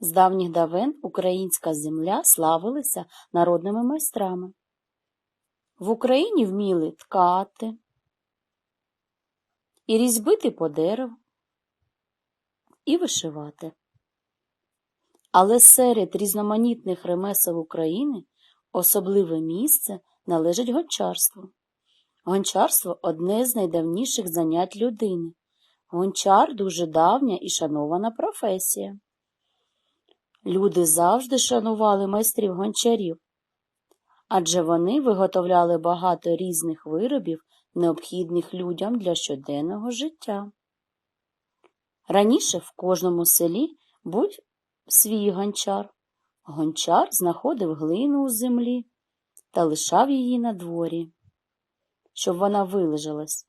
З давніх давен українська земля славилася народними майстрами. В Україні вміли ткати і різьбити по дереву, і вишивати. Але серед різноманітних ремесел України особливе місце належить гончарству. Гончарство одне з найдавніших занять людини. Гончар дуже давня і шанована професія. Люди завжди шанували майстрів гончарів, адже вони виготовляли багато різних виробів, необхідних людям для щоденного життя. Раніше в кожному селі був свій гончар. Гончар знаходив глину у землі та лишав її на дворі, щоб вона вилежалась.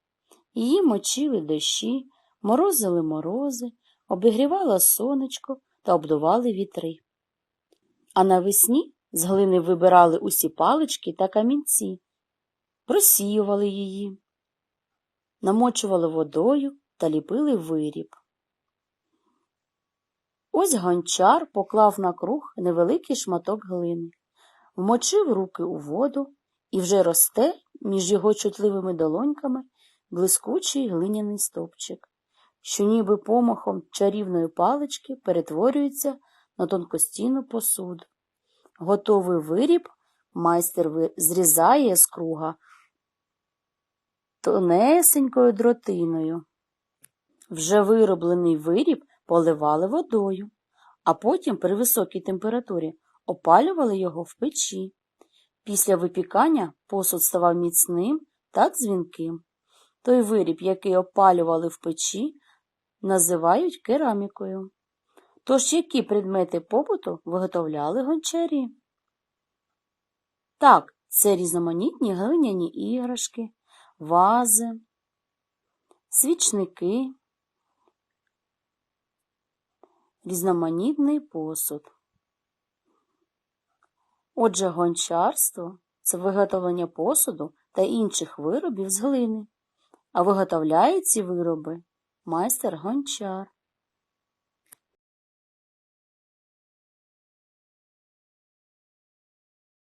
Її мочили дощі, морозили морози, обігрівало сонечко та обдували вітри. А навесні з глини вибирали усі палички та камінці, просіювали її, намочували водою та ліпили виріб. Ось гончар поклав на круг невеликий шматок глини, вмочив руки у воду і вже росте між його чутливими долоньками блискучий глиняний стовпчик, що ніби помахом чарівної палички перетворюється на тонкостінну посуду. Готовий виріб майстер зрізає з круга тонесенькою дротиною. Вже вироблений виріб поливали водою, а потім при високій температурі опалювали його в печі. Після випікання посуд ставав міцним та дзвінким. Той виріб, який опалювали в печі, називають керамікою. Тож які предмети побуту виготовляли гончарі? Так, це різноманітні глиняні іграшки, вази, свічники, різноманітний посуд. Отже, гончарство це виготовлення посуду та інших виробів з глини, а виготовляє ці вироби майстер-гончар.